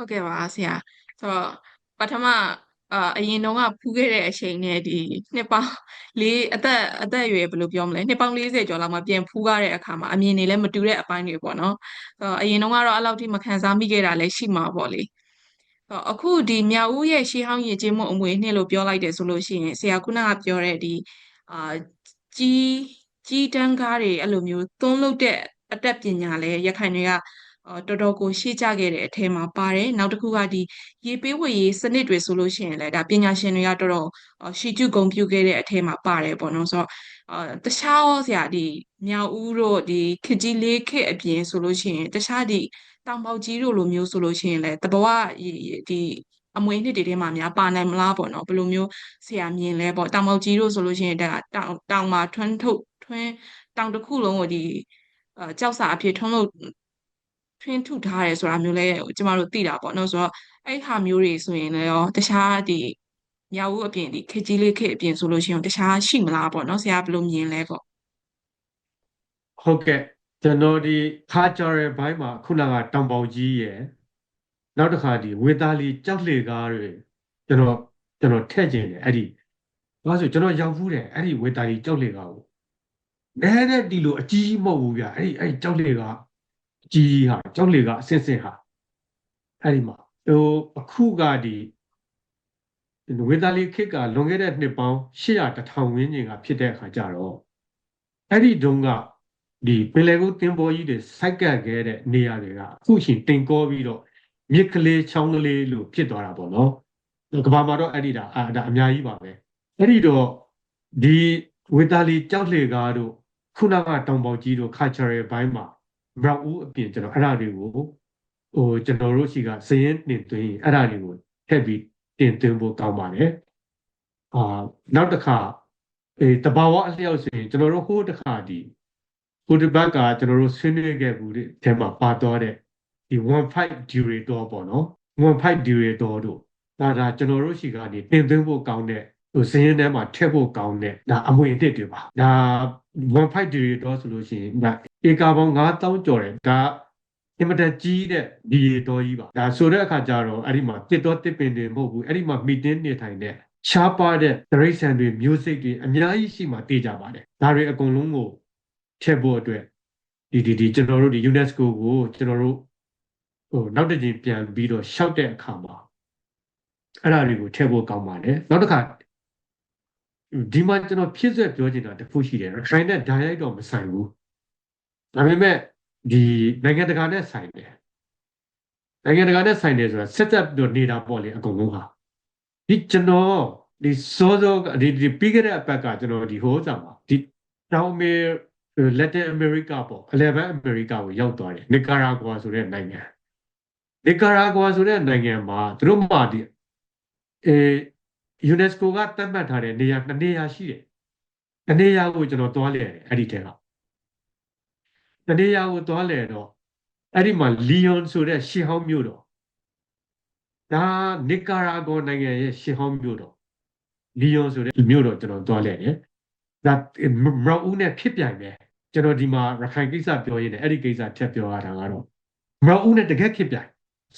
ဟုတ်ကဲ့ပါဆရာဆိုတော့ပထမအာအရင်တုန်းကဖူးခဲ့တဲ့အချိန်နဲ့ဒီနှစ်ပေါင်းလေးအသက်အသက်အရွယ်ဘယ်လိုပြောမလဲနှစ်ပေါင်း40ကျော်လောက်မှပြန်ဖူးကားတဲ့အခါမှာအမြင်တွေလည်းမတူတဲ့အပိုင်းတွေပေါ့နော်ဆိုတော့အရင်တုန်းကတော့အဲ့လောက်ထိမခံစားမိခဲ့တာလည်းရှိမှာပေါ့လေဆိုတော့အခုဒီမြောက်ဦးရဲ့ရှေးဟောင်းယဉ်ကျေးမှုအမွေအနှစ်လို့ပြောလိုက်တယ်ဆိုလို့ရှိရင်ဆရာခုနကပြောတဲ့ဒီအာကြီးကြီးတန်းကားတွေအဲ့လိုမျိုးသွန်းလုပ်တဲ့အတတ်ပညာလည်းရခိုင်တွေကအော် တော်တော်ကိုရှေ့ကျခဲ့တဲ့အထဲမှာပါတယ်နောက်တစ်ခုကဒီရေပေးဝေရေးစနစ်တွေဆိုလို့ရှိရင်လည်းဒါပညာရှင်တွေကတော်တော်ရှီကျုဂုံပြုခဲ့တဲ့အထဲမှာပါတယ်ပေါ့နော်ဆိုတော့အာတခြားရောဆရာဒီမြောက်ဦးတို့ဒီခကြီးလေးခေတ်အပြင်ဆိုလို့ရှိရင်တခြားဒီတောင်ပေါက်ကြီးတို့လိုမျိုးဆိုလို့ရှိရင်လည်းတဘဝဒီအမွေနှစ်တွေထဲမှာများပါနိုင်မလားပေါ့နော်ဘယ်လိုမျိုးဆရာမြင်လဲပေါ့တောင်ပေါက်ကြီးတို့ဆိုလို့ရှိရင်ဒါတောင်တောင်မှာထွန်းထုတ်ထွန်းတောင်တစ်ခုလုံးကိုဒီအာကြောက်စာအဖြစ်ထွန်းလို့ ထွင်းထုထားတယ်ဆိုတာမျိုးလဲကျမတို့သိတာပေါ့နော်ဆိုတော့အဲ့ဟာမျိုးတွေဆိုရင်လည်းရောတခြားဒီမြောက်ဦးအပြင်ဒီခေကြီးလေးခေအပြင်ဆိုလို့ရှိရင်တခြားရှိမလားပေါ့နော်ဆရာဘယ်လိုမြင်လဲပေါ့ဟုတ်ကဲ့ကျွန်တော်ဒီခါကြော်ရဲ့ဘိုင်းမှာခုနကတောင်ပေါကြီးရယ်နောက်တစ်ခါဒီဝေသားလီကြောက်လေကားတွေကျွန်တော်ကျွန်တော်ထည့်ခြင်းတယ်အဲ့ဒီဘာလို့ဆိုကျွန်တော်ရောက်ဖူးတယ်အဲ့ဒီဝေသားလီကြောက်လေကားကိုနဲတဲ့ဒီလိုအကြီးကြီးမဟုတ်ဘူးဗျအဲ့ဒီအဲ့ဒီကြောက်လေကားအ ကြီးကြီးဟာကြောက်လေကားအစစ်စစ်ဟာအဲ့ဒီမှာဟိုအခုကဒီဝေသားလီခေတ်ကလွန်ခဲ့တဲ့နှစ်ပေါင်း800 1000ဝန်းကျင်ကဖြစ်တဲ့အခါကျတော့အဲ့ဒီတုန်းကဒီပင်လယ်ကူးတင်ပေါ်ကြီးတွေစိုက်ကပ်ခဲ့တဲ့နေရာတွေကအခုရှင်တင်ကောပြီးတော့မြစ်ကလေးချောင်းကလေးလို့ဖြစ်သွားတာပေါ့နော်ကဘာမှာတော့အဲ့ဒီဒါအာဒါအများကြီးပါပဲအဲ့ဒီတော့ဒီဝေတာလီကြောက်လေကားတို့ခုနကတောင်ပေါကြီးတို့ခါချရယ်ဘိုင်းမှာ ဘရောက်ဦးအပြင်ကျွန်တော်အဲ့ဒါတွေကိုဟိုကျွန်တော်တို့ရှိကစရင်တင်သွင်းအဲ့ဒါတွေကိုထည့်ပြီးတင်သွင်းဖို့ကောင်းပါတယ်အာနောက်တစ်ခါအေးတဘာဝအလျောက်ဆိုရင်ကျွန်တော်တို့ဟိုးတစ်ခါဒီဟိုတစ်ဘက်ကကျွန်တော်တို့ဆွေးနွေးခဲ့ဘူးတဲ့အဲမှာပါတော့တဲ့ဒီ15 durator ပေါ့နော်15 durator တို့ဒါဒါကျွန်တော်တို့ရှိကနေတင်သွင်းဖို့ကောင်းတဲ့ဟိုစင်းရဲထဲမှာထည့်ဖို့ကောင်းတဲ့ဒါအမွေအနှစ်တွေပါဒါ15 durator ဆိုလို့ရှိရင်ဒါ ဧကပေါင်း9000ကျော်တယ်ဒါအင်မတန်ကြီးတဲ့ဒီတော်ကြီးပါဒါဆိုတဲ့အခါကျတော့အဲ့ဒီမှာတစ်တော်တစ်ပင်တွေမဟုတ်ဘူးအဲ့ဒီမှာမီတင်းနေထိုင်တဲ့ရှားပါတဲ့ဒရိတ်ဆန်တွေမျိုးစိတ်တွေအများကြီးရှိမှတေးကြပါတယ်ဒါတွေအကုန်လုံးကိုထည့်ဖို့အတွက်ဒီဒီဒီကျွန်တော်တို့ဒီ UNESCO ကိုကျွန်တော်တို့ဟိုနောက်တစ်ကြိမ်ပြန်ပြီးတော့ရှောက်တဲ့အခါမှာအဲ့ဒါတွေကိုထည့်ဖို့ကောင်းပါတယ်နောက်တစ်ခါဒီမှာကျွန်တော်ဖြစ်ဆက်ပြောချင်တာတစ်ခုရှိတယ် train နဲ့ direct တော့မဆိုင်ဘူး ဒါပေမဲ့ဒီနိုင်ငံတကာနဲ့ဆိုင်တယ်နိုင်ငံတကာနဲ့ဆိုင်တယ်ဆိုတာဆက်သက်တော့နေတာပေါ့လေအကုန်လုံးဟာဒီကျွန်တော်ဒီစောစောဒီဒီပြီးခဲ့တဲ့အပတ်ကကျွန်တော်ဒီဟိုးဆောင်ပါဒီတောင်မေလက်တင်အမေရိကပေါ့အလယ်ပိုင်းအမေရိကကိုရောက်သွားတယ်နီကာရာဂွာဆိုတဲ့နိုင်ငံနီကာရာဂွာဆိုတဲ့နိုင်ငံမှာသူတို့မှဒီအဲယူနက်စကိုကသတ်မှတ်ထားတဲ့နေရာနှစ်နေရာရှိတယ်တနေရာကိုကျွန်တော်သွားလဲတယ်အဲ့ဒီတဲက တနေရာကိုသွားလဲတော့အဲ့ဒီမှာလီယွန်ဆိုတဲ့ရှီဟောင်းမြို့တော်ဒါနီကာရာဂွာနိုင်ငံရဲ့ရှီဟောင်းမြို့တော်လီယွန်ဆိုတဲ့မြို့တော်ကျွန်တော်သွားလဲတယ်ဒါမရောဦးနဲ့ဖြစ်ပြိုင်ပဲကျွန်တော်ဒီမှာရခိုင်ကိစ္စပြောရင်းနဲ့အဲ့ဒီကိစ္စထပ်ပြောရတာကတော့မရောဦးနဲ့တကယ်ဖြစ်ပြိုင်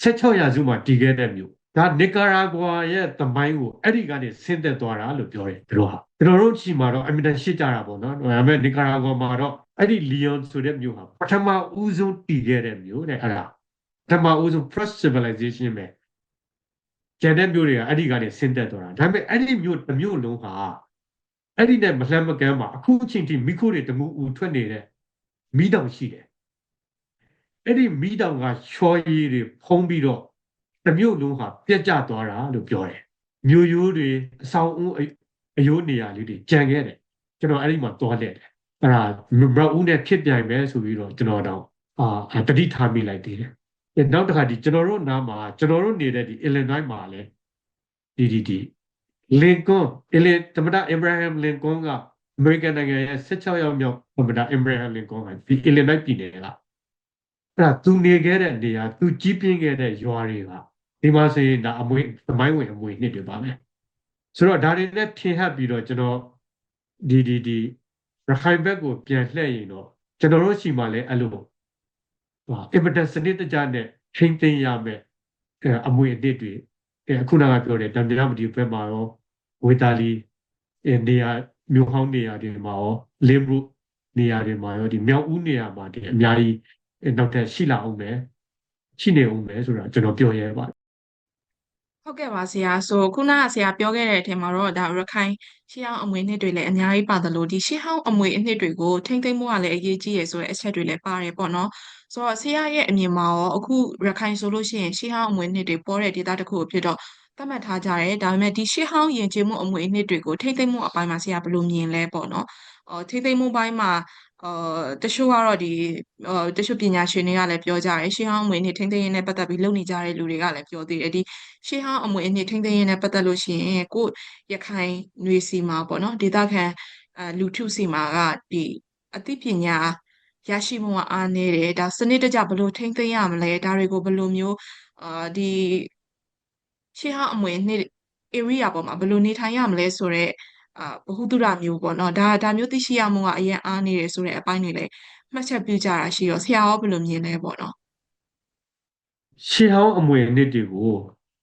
16ရာစုမှာတည်ခဲ့တဲ့မြို့ဒါနီကာရာဂွာရဲ့သမိုင်းကိုအဲ့ဒီကနေဆင်းသက်သွားတာလို့ပြောတယ်သူတို့ဟာကျွန်တော်တို့ချီမှာတော့အမြဲတမ်းရှစ်ကြတာပေါ့နော်ဒါပေမဲ့နီကာရာဂွာမှာတော့ အဲ့ဒီလီယွန်ဆိုတဲ့မြို့ဟာပထမဦးဆုံးတည်ခဲ့တဲ့မြို့တဲ့အဲ့ဒါပထမဦးဆုံး first civilization ပဲကျန်တဲ့မြို့တွေကအဲ့ဒီကနေဆင်းသက်သွားတာဒါပေမဲ့အဲ့ဒီမြို့တစ်မြို့လုံးဟာအဲ့ဒီနဲ့မလှမ်းမကမ်းမှာအခုအချိန်ထိမိခိုးတွေတမှုဦးထွက်နေတဲ့မိတောင်ရှိတယ်အဲ့ဒီမိတောင်ကချောရည်တွေဖုံးပြီးတော့တမျိုးလုံးဟာပြက်ကျသွားတာလို့ပြောတယ်မြို့ရိုးတွေအဆောင်အုံးအယိုးနေရာလေးတွေကြံခဲ့တယ်ကျွန်တော်အဲ့ဒီမှာသွားလက်တယ် အဲ့ဒါမရဦးနဲ့ဖြစ်ပြိုင်ပဲဆိုပြီးတော့ကျွန်တော်တော့အာတတိထားမိလိုက်သေးတယ်နောက်တစ်ခါဒီကျွန်တော်တို့နားမှာကျွန်တော်တို့နေတဲ့ဒီ Illinois မှာလည်းဒီဒီဒီလင်ကွန်အလင်သမ္မတအဗရာဟမ်လင်ကွန်ကအမေရိကန်နိုင်ငံရဲ့16ရောက်မြောက်သမ္မတအဗရာဟမ်လင်ကွန်ကဒီအီလီနိုက်ပြည်နယ်ကအဲ့ဒါသူနေခဲ့တဲ့နေရာသူကြီးပြင်းခဲ့တဲ့ရွာတွေကဒီမှာဆိုရင်ဒါအမွေသမိုင်းဝင်အမွေနှစ်တွေပါပဲဆိုတော့ဒါတွေနဲ့ထင်ဟပ်ပြီးတော့ကျွန်တော်ဒီဒီဒီ ရခိုင်ဘက်ကိုပြန်လှည့်ရင်တော့ကျွန်တော်တို့ရှိမှလည်းအဲ့လိုဟာအင်မတန်စနစ်တကျနဲ့ထိမ့်သိမ်းရမယ်အဲအမွေအနှစ်တွေအဲအခုနကပြောတဲ့ဓမ္မမတီဘက်မှာရောဝေတာလီအဲနေရာမြို့ဟောင်းနေရာတွေမှာရောလင်းဘရုနေရာတွေမှာရောဒီမြောက်ဦးနေရာမှာဒီအများကြီးအဲနောက်ထပ်ရှိလာအောင်မယ်ရှိနေအောင်မယ်ဆိုတာကျွန်တော်ပြောရဲပါ ဟုတ်ကဲ့ပါဆရာဆိုခုနကဆရာပြောခဲ့တဲ့အထင်မှာတော့ဒါရခိုင်ရှေးဟောင်းအမွေအနှစ်တွေလည်းအများကြီးပါတယ်လို့ဒီရှေးဟောင်းအမွေအနှစ်တွေကိုထိမ့်သိမ်းမှုကလည်းအရေးကြီးရယ်ဆိုတဲ့အချက်တွေလည်းပါတယ်ပေါ့နော်ဆိုတော့ဆရာရဲ့အမြင်မှာရောအခုရခိုင်ဆိုလို့ရှိရင်ရှေးဟောင်းအမွေအနှစ်တွေပေါ်တဲ့ဒေသတစ်ခုဖြစ်တော့သတ်မှတ်ထားကြတယ်ဒါပေမဲ့ဒီရှေးဟောင်းယဉ်ကျေးမှုအမွေအနှစ်တွေကိုထိမ့်သိမ်းမှုအပိုင်းမှာဆရာဘယ်လိုမြင်လဲပေါ့နော်အော်ထိမ့်သိမ်းမှုပိုင်းမှာ အော်တချို့ကတော့ဒီအော်တချို့ပညာရှင်တွေကလည်းပြောကြတယ်ရှေးဟောင်းအမွေအနှစ်ထိမ့်သိမ်းရေးနဲ့ပတ်သက်ပြီးလုပ်နေကြတဲ့လူတွေကလည်းပြောသေးတယ်ဒီရှေးဟောင်းအမွေအနှစ်ထိန်းသိမ်းရေးနဲ့ပတ်သက်လို့ရှိရင်ကိုယ့်ရခိုင်ຫນွေစီမှာပေါ့နော်ဒေသခံအဲလူထုစီမှာကဒီအသိပညာရရှိမှုကအားနည်းတယ်ဒါစနစ်တကျဘယ်လိုထိန်းသိမ်းရမလဲဒါတွေကိုဘယ်လိုမျိုးအာဒီရှေးဟောင်းအမွေအနှစ် area ပေါ်မှာဘယ်လိုနေထိုင်ရမလဲဆိုတော့ အာဗဟုသုတမျိုးပေါ့နော်ဒါဒါမျိုးသိရှိရမှုကအရင်အားနေတယ်ဆိုတဲ့အပိုင်းတွေလည်းမှတ်ချက်ပြုကြတာရှိတော့ဆရာရောဘယ်လိုမြင်လဲပေါ့နော်ရှေးဟောင်းအမွေအနှစ်တွေကို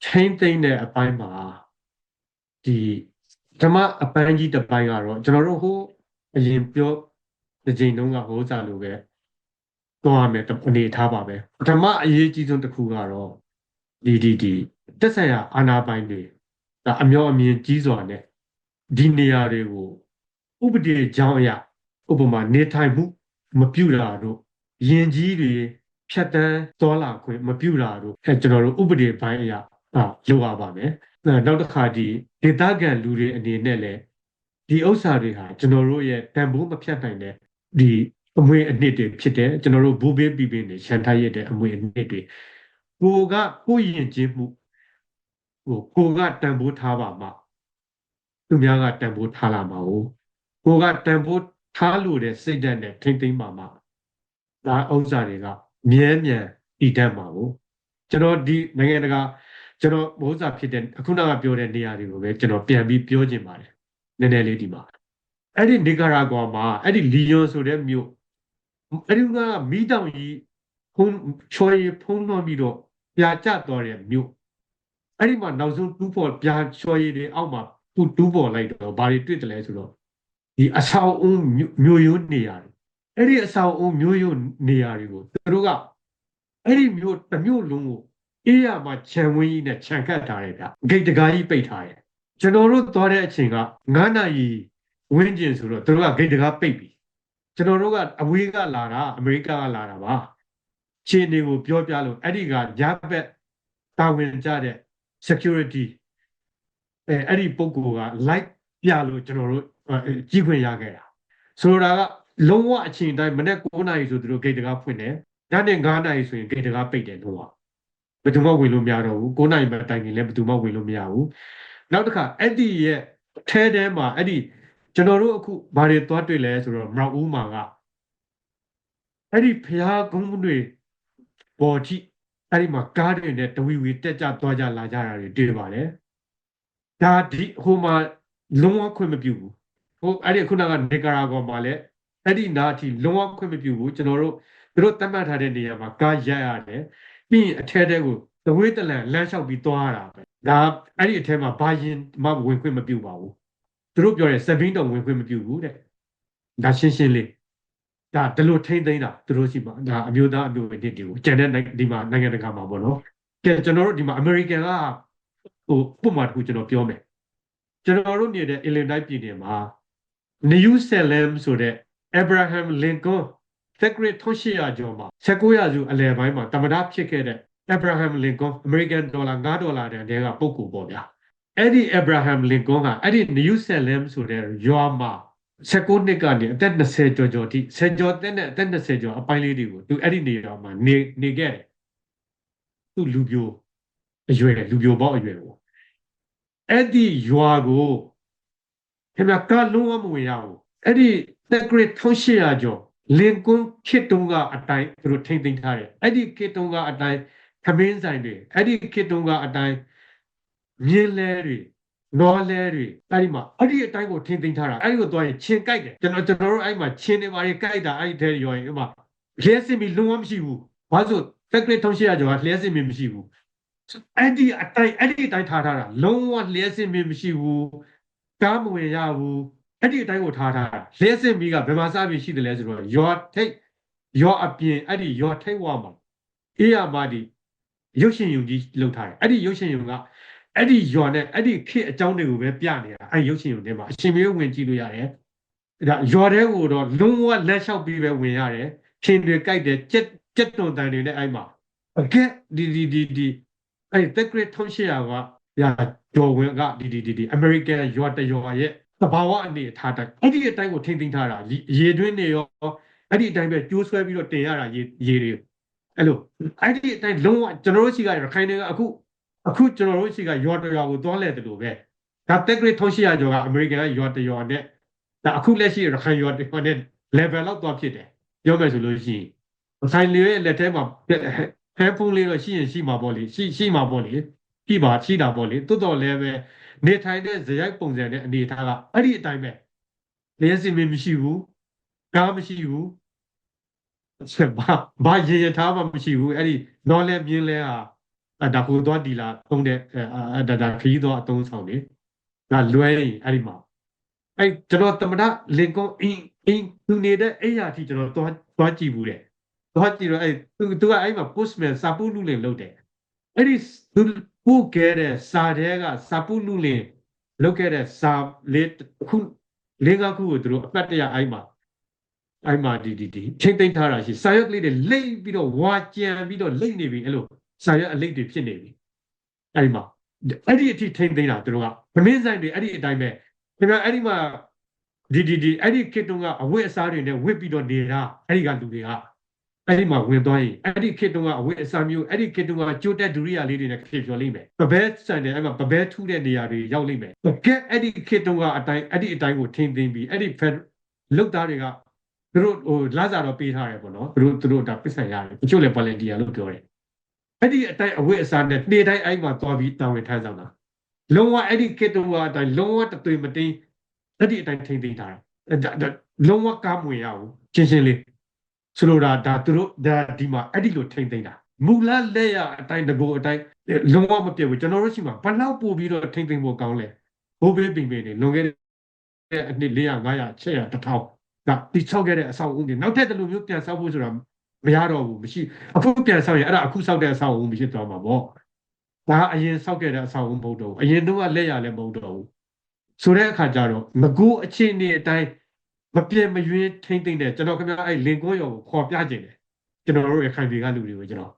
ချိန်သိမ့်တဲ့အပိုင်းမှာဒီဓမ္မအပန်းကြီးတစ်ပိုင်းကတော့ကျွန်တော်တို့ဟိုအရင်ပြောတစ်ချိန်တုန်းကဟိုစားလို့ပဲတွားမယ်အနေထားပါပဲဓမ္မအရေးကြီးဆုံးတစ်ခုကတော့ဒီဒီဒီတက်ဆိုင်ရာအာနာပိုင်တွေဒါအမျောအမြင်ကြီးစွာနဲ့ ဒီနေရာတွေကိုဥပဒေကြောင်းအရဥပမာနေထိုင်မှုမပြုတာတို့ယင်ကြီးတွေဖြတ်တန်းသွားလာခွင့်မပြုတာတို့အဲကျွန်တော်တို့ဥပဒေပိုင်းအရာအာလုပ်ရပါမယ်အဲနောက်တစ်ခါဒီဒေသခံလူတွေအနေနဲ့လည်းဒီဥစ္စာတွေဟာကျွန်တော်တို့ရဲ့တန်ဖိုးမဖြတ်နိုင်တဲ့ဒီအမွေအနှစ်တွေဖြစ်တယ်ကျွန်တော်တို့ဘူဘေးပီပင်းတွေရှန်ထားရတဲ့အမွေအနှစ်တွေကိုကကိုယ့်ယဉ်ကျေးမှုဟိုကိုကတန်ဖိုးထားပါမှ သူများကတန်ဖိုးထားလာမှာကိုကိုကတန်ဖိုးထားလို့တဲ့စိတ်ဓာတ်နဲ့ထိမ့်သိမ့်ပါမှဒါဥစ္စာတွေကမြဲမြံတည်တတ်မှာကိုကျွန်တော်ဒီနိုင်ငံတကာကျွန်တော်မိုးစာဖြစ်တဲ့အခုနကပြောတဲ့နေရာတွေကိုပဲကျွန်တော်ပြန်ပြီးပြောချင်ပါတယ်နည်းနည်းလေးဒီမှာအဲ့ဒီနီကာရာဂွာမှာအဲ့ဒီလီယွန်ဆိုတဲ့မြို့အဲ့ဒီကမီးတောင်ကြီးဖုံးချော်ရီဖုံးလွှမ်းပြီးတော့ပြာကျသွားတဲ့မြို့အဲ့ဒီမှာနောက်ဆုံးတူးပေါ်ပြာချော်ရီတွေအောက်မှာ သူတူးပေါ်လိုက်တော့ဘာတွေတွေ့တယ်လဲဆိုတော့ဒီအဆောင်အုံးမြို့ရိုးနေရာတွေအဲ့ဒီအဆောင်အုံမျိုးရိုးနေရာတွေကိုသူတို့ကအဲ့ဒီမျိုးတစ်မျိုးလုံးကိုအေးရမှာခြံဝင်းကြီးနဲ့ခြံခတ်ထားတယ်ဗျဂိတ်တကားကြီးပိတ်ထားတယ်ကျွန်တော်တို့သွားတဲ့အချိန်က9နာရီဝင်းကျင်ဆိုတော့သူတို့ကဂိတ်တကားပိတ်ပြီကျွန်တော်တို့ကအဝေးကလာတာအမေရိကကလာတာပါခြေနေကိုပြောပြလို့အဲ့ဒီကညဘက်တာဝန်ကြတဲ့ security အဲအဲ့ဒီပုံကူက light ပြလို့ကျွန်တော်တို့ကြီးခွင့်ရခဲ့တာဆိုလိုတာကလုံးဝအချိန်တိုင်းမနေ့9နာရီဆိုသူတို့ဂိတ်တကားဖွင့်တယ်ညနေ9နာရီဆိုရင်ဂိတ်တကားပိတ်တယ်လုံးဝဘယ်သူမှဝင်လို့မရတော့ဘူး9နာရီမှတိုင်ရင်လည်းဘယ်သူမှဝင်လို့မရဘူးနောက်တစ်ခါအဲ့ဒီရဲ့ထဲထဲမှာအဲ့ဒီကျွန်တော်တို့အခုဘာတွေသွားတွေ့လဲဆိုတော့မြောက်ဦးမှာကအဲ့ဒီဖျားကုန်းတွေပေါ်ကြည့်အဲ့ဒီမှာကားတွေနဲ့တဝီဝီတက်ကြသွားကြလာကြတာတွေတွေ့ပါတယ် ဒါဒီဟိုမှာလုံးဝခွင့်မပြုဘူးဟိုအဲ့ဒီခုနကနေကာရာဂွာမှာလည်းအဲ့ဒီနာအထိလုံးဝခွင့်မပြုဘူးကျွန်တော်တို့သူတို့တတ်မှတ်ထားတဲ့နေရာမှာကားရက်ရတယ်ပြီးရင်အထဲတဲကိုသဝေးတလန်လမ်းလျှောက်ပြီးသွားရတာပဲဒါအဲ့ဒီအထဲမှာဘာရင်မှဝင်ခွင့်မပြုပါဘူးသူတို့ပြောတယ်စပင်းတော့ဝင်ခွင့်မပြုဘူးတဲ့ဒါရှင်းရှင်းလေးဒါဒီလိုထိမ့်သိမ်းတာသူတို့ရှိမှာဒါအမျိုးသားအမျိုးဝိနည်းတွေကိုကျန်တဲ့ဒီမှာနိုင်ငံတကာမှာပေါ့နော်ကဲကျွန်တော်တို့ဒီမှာအမေရိကန်က ဟိုပုံမှန်တခုကျွန်တော်ပြောမယ်ကျွန်တော်တို့နေတဲ့ Illinois ပြည်နယ်မှာ New Salem ဆိုတဲ့ Abraham Lincoln သက်ကရစ်1800ကျော်မှာ19ရာစုအလယ်ပိုင်းမှာတမန်ဖြစ်ခဲ့တဲ့ Abraham Lincoln American Dollar 9ဒေါ်လာတန်တဲကပုဂ္ဂိုလ်ပေါ့ဗျာအဲ့ဒီ Abraham Lincoln ကအဲ့ဒီ New Salem ဆိုတဲ့ရွာမှာ19နှစ်ကနေအသက်20ကျော်ကျော်ထိ10ကျော်တဲ့နဲ့အသက်20ကျော်အပိုင်းလေးတွေကိုသူအဲ့ဒီနေရာမှာနေနေခဲ့တယ်သူလူပြိုအရွယ်လူပြိုပေါက်အရွယ်ကို အဲ့ဒီရွာကိုခင်ဗျာကလုံးဝမဝင်ရဘူးအဲ့ဒီ The Great 1800ကျော်လင်ကွန်းခေတ်တုန်းကအတိုင်းသူတို့ထိမ့်သိမ်းထားတယ်အဲ့ဒီခေတ်တုန်းကအတိုင်းခမင်းဆိုင်တွေအဲ့ဒီခေတ်တုန်းကအတိုင်းမြင်းလဲတွေနောလဲတွေအဲ့ဒီမှာအဲ့ဒီအတိုင်းကိုထိမ့်သိမ်းထားတာအဲ့ဒီကိုသွားရင်ချင်းကြိုက်တယ်ကျွန်တော်ကျွန်တော်တို့အဲ့မှာချင်းနေပါလေကြိုက်တာအဲ့ဒီထဲရောရင်ဥမာလျှက်စင်ပြီးလုံးဝမရှိဘူးဘာလို့ The Great 1800ကျော်ကလျှက်စင်ပြီးမရှိဘူး အဲ့ဒီအတိုင်းအဲ့ဒီအတိုင်းထားထားတာလုံးဝလျှက်စင်မီမရှိဘူးကားမဝင်ရဘူးအဲ့ဒီအတိုင်းကိုထားထားတာလျှက်စင်မီကဘယ်မှာစပြီးရှိတယ်လဲဆိုတော့ယောထိတ်ယောအပြင်အဲ့ဒီယောထိတ်ဝါမှာအေးရမာဒီရုပ်ရှင်ယုံကြီးလှုပ်ထားတယ်အဲ့ဒီရုပ်ရှင်ယုံကအဲ့ဒီယောနဲ့အဲ့ဒီခေတ်အကြောင်းတွေကိုပဲပြနေတာအဲ့ရုပ်ရှင်ယုံထဲမှာအရှင်မျိုးဝင်ကြည့်လို့ရတယ်ဒါယောတဲ့ကိုတော့လုံးဝလက်လျှောက်ပြီးပဲဝင်ရတယ်ရှင်တွေကြိုက်တယ်ကြက်ကြက်တွန်တန်တွေနဲ့အဲ့မှာအကက်ဒီဒီဒီဒီ အဲ့တက်ဂရစ်1800ကရာဂျော်ဝင်ကဒီဒီဒီဒီအမေရိကန်ရွာတရွာရဲ့သဘာဝအနေအထားတိုင်းအဲ့ဒီအတိုင်းကိုထိမ့်သိမ်းထားတာရေတွင်းနေရောအဲ့ဒီအတိုင်းပဲကျိုးဆွဲပြီးတော့တင်ရတာရေရေတွေအဲ့လိုအဲ့ဒီအတိုင်းလုံးဝကျွန်တော်တို့ရှိကရခိုင်တွေကအခုအခုကျွန်တော်တို့ရှိကရွာတရွာကိုတွားလဲတယ်လို့ပဲဒါတက်ဂရစ်1800ကျော်ကအမေရိကန်ကရွာတရွာနဲ့ဒါအခုလက်ရှိရခိုင်ရွာတရွာနဲ့ level လောက်သွားဖြစ်တယ်ပြောမယ်ဆိုလို့ရှိရင်ရခိုင်လေးရဲ့လက်ထဲမှာ ဟဲဖုန်းလေးတော့ရှိရင်ရှိမှာပေါ့လေရှိရှိမှာပေါ့လေရှိပါရှိတာပေါ့လေတိုးတော်လည်းပဲနေထိုင်တဲ့ဇယိုက်ပုံစံနဲ့အနေထားကအဲ့ဒီအတိုင်းပဲလျှက်စင်မမရှိဘူးကားမရှိဘူးဆက်ဘာဘာရေရထားမှမရှိဘူးအဲ့ဒီနော်လဲမြင်းလဲဟာအဒါကိုသွားဒီလာထုံးတဲ့အဲဒါဒါခရီးသွားအတုံးဆောင်နေဒါလွဲရင်အဲ့ဒီမှာအဲ့ကျွန်တော်တမဒလင်ကွန်အင်းအင်းသူနေတဲ့အဲ့ရအထိကျွန်တော်သွားသွားကြည့်ဘူးတဲ့ တော့ကြည့်တော့အဲ့သူသူကအဲ့မှာ postman စာပုလူလင်လုပ်တယ်အဲ့ဒီသူပို့ခဲ့တဲ့စာတဲကစာပုလူလင်လုပ်ခဲ့တဲ့စာလေးခုလေးကခုကိုသူတို့အပတ်တရအဲ့မှာအဲ့မှာဒီဒီဒီချိန်သိမ်းထားတာရှိစာရွက်ကလေးတွေလိမ့်ပြီးတော့ဝါကြံပြီးတော့လိမ့်နေပြီအဲ့လိုစာရွက်အလိမ့်တွေဖြစ်နေပြီအဲ့မှာအဲ့ဒီအထိထိမ့်သိမ်းတာသူတို့ကမင်းဆိုင်တွေအဲ့ဒီအတိုင်းပဲခင်ဗျာအဲ့ဒီမှာဒီဒီဒီအဲ့ဒီခေတ်တုန်းကအဝတ်အစားတွေနဲ့ဝတ်ပြီးတော့နေတာအဲ့ဒီကလူတွေက အဲ့ဒီမှာဝင်သွားရင်အဲ့ဒီခေတ်တုန်းကအဝတ်အစားမျိုးအဲ့ဒီခေတ်တုန်းကကြိုးတက်ဒူရိယာလေးတွေနဲ့ဖြစ်ပြောလိမ့်မယ်ပပဲဆန်တယ်အဲ့မှာပပဲထူးတဲ့နေရာတွေရောက်လိမ့်မယ်တကယ်အဲ့ဒီခေတ်တုန်းကအတိုင်းအဲ့ဒီအတိုင်းကိုထင်းသိမ်းပြီးအဲ့ဒီဖက်လုတ်သားတွေကသူတို့ဟိုလာစားတော့ပေးထားတယ်ပေါ့နော်သူတို့သူတို့ဒါပစ္စံရတယ်တချို့လည်း volunteer လို့ပြောတယ်အဲ့ဒီအတိုင်းအဝတ်အစားနဲ့နေ့တိုင်းအဲ့မှာသွားပြီးတာဝန်ထမ်းဆောင်တာလုံးဝအဲ့ဒီခေတ်တုန်းကအတိုင်းလုံးဝတသွေမတင်းအဲ့ဒီအတိုင်းထိန်းသိမ်းထားတာလုံးဝကားမဝင်ရဘူးရှင်းရှင်းလေး ဆိုလိုတာဒါသူတို့ဒါဒီမှာအဲ့ဒီလိုထိမ့်သိမ့်တာမူလလက်ရအတိုင်းတကောအတိုင်းလုံးဝမပြတ်ဘူးကျွန်တော်တို့ရှိမှာဘလောက်ပို့ပြီးတော့ထိမ့်သိမ့်ဖို့ကောင်းလဲဘိုးဘေးပင်ပင်နေလွန်ခဲ့တဲ့အနှစ်400 500 600 1000ကတိဆောက်ခဲ့တဲ့အဆောက်အဦတွေနောက်ထပ်တလူမျိုးပြန်ဆောက်ဖို့ဆိုတာမရတော့ဘူးမရှိအခုပြန်ဆောက်ရင်အဲ့ဒါအခုဆောက်တဲ့အဆောက်အဦမရှိတော့မှာပေါ့ဒါအရင်ဆောက်ခဲ့တဲ့အဆောက်အဦမဟုတ်တော့ဘူးအရင်တော့လက်ရလည်းမဟုတ်တော့ဘူးဆိုတဲ့အခါကျတော့ငကူအခြေအနေအတိုင်း မပြည့်မရွေးထိမ့်သိမ့်တဲ့ကျွန်တော်ခင်ဗျားအဲ့လင်ကွန်းရောကိုခေါ်ပြခြင်းတယ်ကျွန်တော်တို့ရခိုင်ပြည်ကလူတွေကိုကျွန်တော်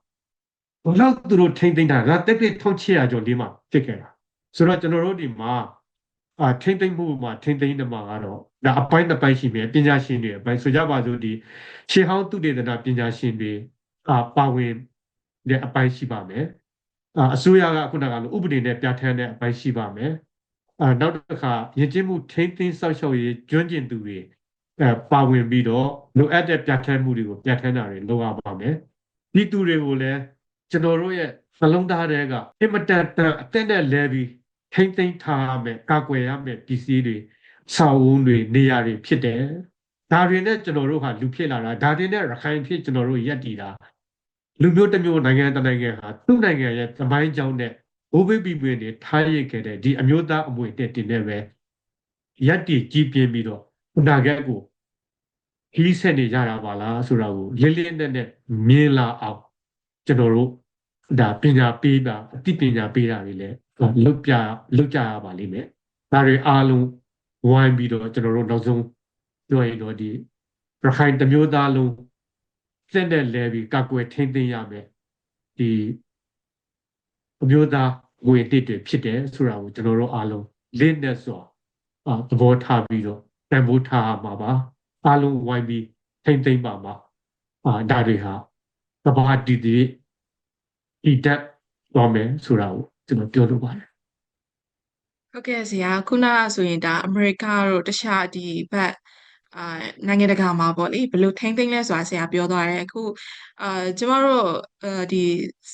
ဘလောက်သူတို့ထိမ့်သိမ့်တာကတက်တက်ထုံချရကျော်လေးမှာဖြစ်ခဲ့တာဆိုတော့ကျွန်တော်တို့ဒီမှာအာထိမ့်သိမ့်မှုမှာထိမ့်သိမ့်တဲ့မှာကတော့ဒါအပိုင်းတစ်ပိုင်းရှိမယ်ပညာရှင်တွေအပိုင်းဆိုကြပါစို့ဒီရှေးဟောင်းသူတေသနာပညာရှင်တွေအာပါဝင်တဲ့အပိုင်းရှိပါမယ်အာအစိုးရကခုနကလိုဥပဒေနဲ့ပြဋ္ဌာန်းတဲ့အပိုင်းရှိပါမယ်အာနောက်တစ်ခါယဉ်ကျေးမှုထိမ့်သိမ်းဆောက်ရှောက်ရေးကျွမ်းကျင်သူတွေ အဲပါဝင်ပြီးတော့လိုအပ်တဲ့ပြဋ္ဌာန်းမှုတွေကိုပြဋ္ဌာန်းတာတွေလုပ်ရပါမယ်ဒီသူတွေကိုလည်းကျွန်တော်တို့ရဲ့နှလုံးသားထဲကအင်မတန်တန်အသက်နဲ့လဲပြီးထိမ့်သိမ်းထားရမယ်ကာကွယ်ရမယ်ပစ္စည်းတွေစာအုံးတွေနေရာတွေဖြစ်တယ်ဒါတွေနဲ့ကျွန်တော်တို့ဟာလူဖြစ်လာတာဒါတွေနဲ့ရခိုင်ဖြစ်ကျွန်တော်တို့ရက်တည်တာလူမျိုးတစ်မျိုးနိုင်ငံတစ်နိုင်ငံဟာသူ့နိုင်ငံရဲ့သမိုင်းကြောင်းနဲ့ဘိုးဘေးပြည်ပွင့်တွေထားရခဲ့တဲ့ဒီအမျိုးသားအမွေတက်တင်နေပဲရက်တည်ကြီးပြင်းပြီးတော့အနာဂတ်ကို ခီးဆက်နေကြတာပါလားဆိုတာကိုလင်းလင်းနဲ့နဲ့မြင်လာအောင်ကျွန်တော်တို့ဒါပညာပေးတာအသိပညာပေးတာတွေလည်းလုတ်ပြလုတ်ကြရပါလိမ့်မယ်ဒါတွေအားလုံးဝိုင်းပြီးတော့ကျွန်တော်တို့နောက်ဆုံးပြောရင်တော့ဒီရခိုင်တမျိုးသားလုံးစက်နဲ့လဲပြီးကကွယ်ထိမ့်သိမ်းရမယ်ဒီအမျိုးသားငွေတစ်တွေဖြစ်တယ်ဆိုတာကိုကျွန်တော်တို့အားလုံးလင်းနဲ့ဆိုအာသဘောထားပြီးတော့တန်ဖိုးထားမှာပါ အားလုံးဝိုင်းပြီးထိမ့်သိမ့်ပါမှာအာဒါတွေဟာသဘာတည်တည်ဤတက်သွားမယ်ဆိုတာကိုကျွန်တော်ပြောလိုပါတယ်ဟုတ်ကဲ့ဆရာခုနကဆိုရင်ဒါအမေရိကတို့တခြားဒီဘက်အာနိုင်ငံတကာမှာပေါ့လေဘယ်လိုထိမ့်သိမ့်လဲဆိုတာဆရာပြောသွားတယ်အခုအာကျမတို့အာဒီ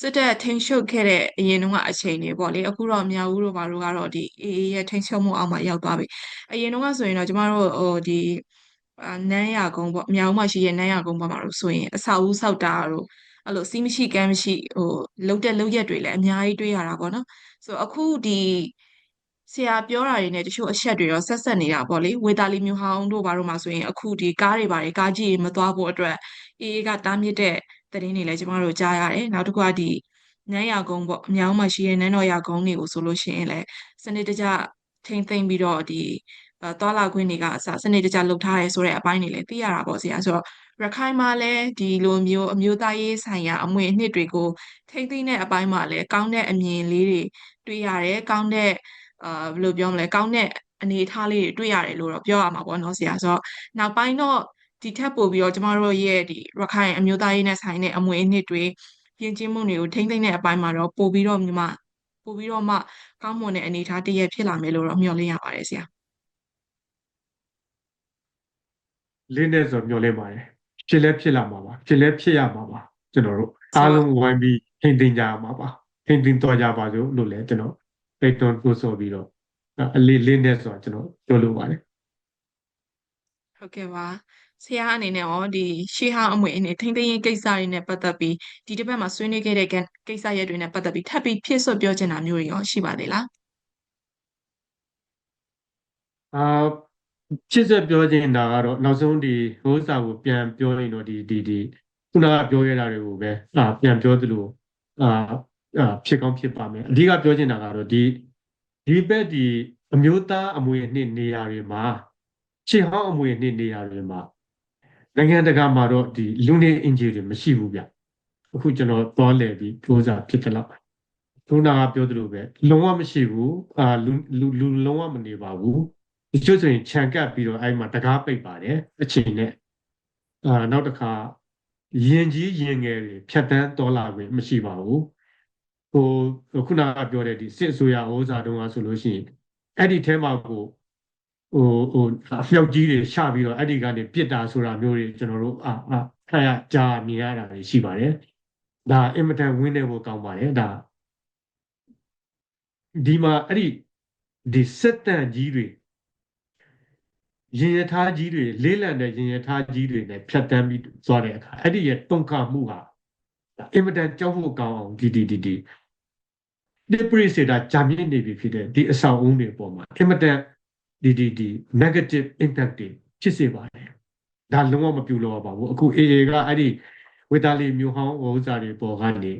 စစ်တပ်ထိန်းချုပ်ခဲ့တဲ့အရင်တုန်းကအချိန်တွေပေါ့လေအခုတော့မြောက်ဦးတို့ဘာလို့ကတော့ဒီအေအေရဲ့ထိန်းချုပ်မှုအောက်မှာရောက်သွားပြီအရင်တုန်းကဆိုရင်တော့ကျမတို့ဟိုဒီအာ နန်းရကုန်းပေါ့မြောက်ဦးမှာရှိတဲ့နန်းရကုန်းဘက်မှာလို့ဆိုရင်အဆောက်အဦဆောက်တာတို့အဲ့လိုစီးမရှိကမ်းမရှိဟိုလုတ်တဲ့လုတ်ရက်တွေလည်းအများကြီးတွေ့ရတာပေါ့နော်ဆိုတော့အခုဒီဆရာပြောတာတွေနဲ့တချို့အချက်တွေတော့ဆက်ဆက်နေတာပေါ့လေဝေတာလီမျိုးဟောင်းတို့ဘာလို့မှဆိုရင်အခုဒီကားတွေဘာတွေကားကြီးတွေမသွားဖို့အတွက်အေးအေးကတားမြစ်တဲ့သတင်းတွေလည်းကျမတို့ကြားရတယ်နောက်တစ်ခုကဒီနန်းရကုန်းပေါ့အများမှာရှိတဲ့နန်းတော်ရကုန်းတွေကိုဆိုလို့ရှိရင်လည်းစနစ်တကျထိမ့်သိမ့်ပြီးတော့ဒီအဲ သွာလာခွင့်တွေကအစစနစ်တကျလုပ်ထားရဲဆိုတဲ့အပိုင်းတွေလည်းသိရတာပေါ့ဆရာဆိုတော့ရခိုင်မှာလည်းဒီလိုမျိုးအမျိုးသားရေးဆိုင်ရာအမွေအနှစ်တွေကိုထိမ့်သိမ့်တဲ့အပိုင်းမှာလည်းကောင်းတဲ့အမြင်လေးတွေတွေ့ရတယ်ကောင်းတဲ့အာဘယ်လိုပြောမလဲကောင်းတဲ့အနေအထားလေးတွေတွေ့ရတယ်လို့တော့ပြောရမှာပေါ့နော်ဆရာဆိုတော့နောက်ပိုင်းတော့ဒီထက်ပိုပြီးတော့ကျမတို့ရဲ့ဒီရခိုင်အမျိုးသားရေးနဲ့ဆိုင်တဲ့အမွေအနှစ်တွေယဉ်ကျေးမှုတွေကိုထိမ့်သိမ့်တဲ့အပိုင်းမှာတော့ပို့ပြီးတော့မြမပို့ပြီးတော့မှကောင်းမွန်တဲ့အနေအထားတစ်ရက်ဖြစ်လာမယ်လို့တော့မျှော်လင့်ရပါတယ်ဆရာ လေးနဲ့ဆိုမျောလင့်ပါတယ်ဖြစ်လဲဖြစ်လာမှာပါဖြစ်လဲဖြစ်ရမှာပါကျွန်တော်တို့အားလုံးဝိုင်းပြီးထိမ့်သိမ်းကြရမှာပါထိမ့်သိမ်းတော့ကြပါစို့လို့လည်းကျွန်တော်ပိတ်တွန်းပို့ဆိုပြီးတော့အလေးလေးနဲ့ဆိုတော့ကျွန်တော်ပြောလိုပါတယ်ဟုတ်ကဲ့ပါဆရာအနေနဲ့ရောဒီရှေးဟောင်းအမွေအနှစ်ထိမ့်သိမ်းရေးကိစ္စတွေနဲ့ပတ်သက်ပြီးဒီတစ်ပတ်မှာဆွေးနွေးခဲ့တဲ့ကိစ္စရပ်တွေနဲ့ပတ်သက်ပြီးထပ်ပြီးဖြည့်စွက်ပြောချင်တာမျိုးတွေရောရှိပါသေးလားအာ ဖြစ်ဆက်ပြောချင်တာကတော့နောက်ဆုံးဒီဟိုးစာကိုပြန်ပြောရင်တော့ဒီဒီဒီခုနကပြောခဲ့တာတွေကိုပဲအာပြန်ပြောသလိုအာအာဖြစ်ကောင်းဖြစ်ပါမယ်အဓိကပြောချင်တာကတော့ဒီဒီဘက်ဒီအမျိုးသားအမွေအနှစ်နေရာတွေမှာရှေ့ဟောင်းအမွေအနှစ်နေရာတွေမှာနိုင်ငံတကာမှာတော့ဒီလူနေအင်ဂျီတွေမရှိဘူးဗျအခုကျွန်တော်သွားလည်ပြီးပြောစာဖြစ်တယ်လို့ခုနကပြောသလိုပဲလုံးဝမရှိဘူးအာလူလူလူလုံးဝမနေပါဘူး ဒီကျဆိုရင်ခြံကပ်ပြီးတော့အဲ့မှာတကားပိတ်ပါတယ်အချိန်နဲ့အာနောက်တစ်ခါရင်ကြီးရင်ငယ်တွေဖြတ်တန်းတော်လာခွင့်မရှိပါဘူးဟိုခုနကပြောတဲ့ဒီစစ်အစိုးရဩဇာတုံးကဆိုလို့ရှိရင်အဲ့ဒီထဲမှာကိုဟိုဟိုအမြောက်ကြီးတွေရှာပြီးတော့အဲ့ဒီကနေပြစ်တာဆိုတာမျိုးတွေကျွန်တော်တို့အာအာခရကြားမြင်ရတာတွေရှိပါတယ်ဒါအင်မတန်ဝင်းနေဖို့ကောင်းပါတယ်ဒါဒီမှာအဲ့ဒီဒီစစ်တမ်းကြီးတွေ ရင်ရထားကြီးတွေလေးလံတဲ့ရင်ရထားကြီးတွေနဲ့ဖြတ်တန်းပြီးသွားတဲ့အခါအဲ့ဒီရဲ့တုံခမှုဟာအင်မတန်ကြောက်ဖို့ကောင်းအောင်ဒီဒီဒီဒီဒီပရိစေတာဂျာမြင့်နေပြီဖြစ်တဲ့ဒီအဆောင်အုံးတွေပေါ်မှာအင်မတန်ဒီဒီဒီ negative impact တွေဖြစ်စေပါတယ်ဒါလုံးဝမပြူလို့ပါဘူးအခု AA ကအဲ့ဒီဝေတာလီမျိုးဟောင်းဥစ္စာတွေပေါ်ကနေ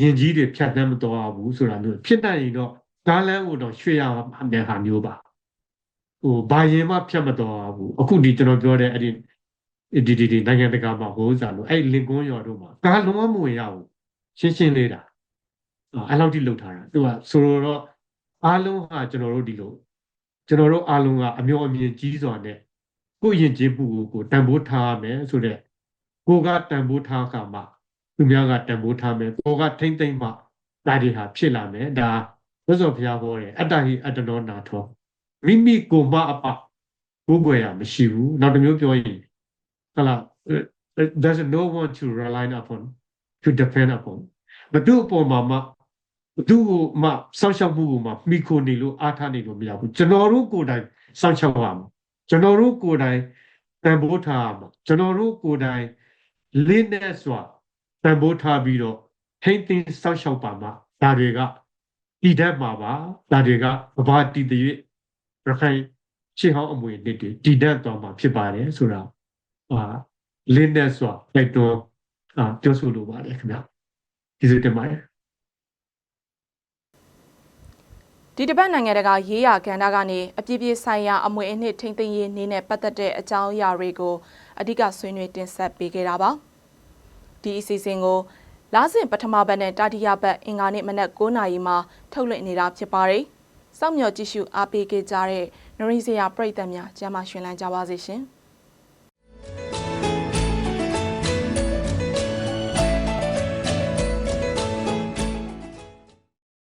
ရင်ကြီးတွေဖြတ်တန်းမတော်ဘူးဆိုတာမျိုးဖြစ်နိုင်ရင်တော့ကားလမ်းကိုတော့ရွှေ့ရမယ့်ဟာမျိုးပါ ဟိုဘာရင်မှဖြတ်မတော်ဘူးအခုဒီကျွန်တော်ပြောတဲ့အဲ့ဒီဒီဒီဒီနိုင်ငံတကာမှာဟိုးစားလို့အဲ့လင်ကွန်းရော်တို့မှာကားလုံးဝမဝင်ရဘူးရှင်းရှင်းလေးတာအဲ့လောက်ထိလှုပ်ထားတာသူကဆိုတော့အားလုံးဟာကျွန်တော်တို့ဒီလိုကျွန်တော်တို့အားလုံးကအမျောအမြင်ကြီးစွာနဲ့ကိုယ့်ရင်ကျေးမှုကိုကိုတန်ဖိုးထားရမယ်ဆိုတော့ကိုကတန်ဖိုးထားခါမှသူများကတန်ဖိုးထားမယ်ကိုကထိမ့်သိမ့်မှဒါတွေဟာဖြစ်လာမယ်ဒါသစ္စာဘုရားဟောတယ်အတ္တဟိအတ္တနောနာထော မိမိကိုယ်မအပကိုယ်ွယ်ရမရှိဘူးနောက်တစ်မျိုးပြောရင်ဟလာ there's no one to rely upon to depend upon ဘသူအပေါ်မှာမဘသူကိုမှစောင့်ရှောက်မှုကိုမှမိခိုနေလို့အားထားနေလို့မရဘူးကျွန်တော်တို့ကိုယ်တိုင်စောင့်ရှောက်ရမှာကျွန်တော်တို့ကိုယ်တိုင်တန်ဖိုးထားရမှာကျွန်တော်တို့ကိုယ်တိုင်လေးနဲ့စွာတန်ဖိုးထားပြီးတော့ထိမ့်သိမ်းစောင့်ရှောက်ပါမှာဒါတွေကတည်တတ်မှာပါဒါတွေကဘာတည်တည် ရခိုင်ရှေ့ဟောင်းအမွေအနှစ်တွေတည်တတ်သွားမှာဖြစ်ပါတယ်ဆိုတာအာလင်းနဲ့စွာတိုက်တွန်းအာပြောဆိုလိုပါတယ်ခင်ဗျာကျေးဇူးတင်ပါတယ်ဒီတစ်ပတ်နိုင်ငံတကာရေးရာကဏ္ဍကနေအပြည့်ပြည့်ဆိုင်ရာအမွေအနှစ်ထိမ့်သိမ်းရေးနည်းနဲ့ပတ်သက်တဲ့အကြောင်းအရာတွေကိုအဓိကဆွေးနွေးတင်ဆက်ပေးခဲ့တာပါဒီအစီအစဉ်ကိုလားစဉ်ပထမဘက်နဲ့တာတိယဘက်အင်္ဂါနေ့မနက်9:00နာရီမှာထုတ်လွှင့်နေတာဖြစ်ပါတယ် စောင့်မျှော်ကြည့်ရှုအားပေးခဲ့ကြတဲ့နရီစရာပရိသတ်များကျမ်းမာရှင်လန်းကြပါစေရှင်။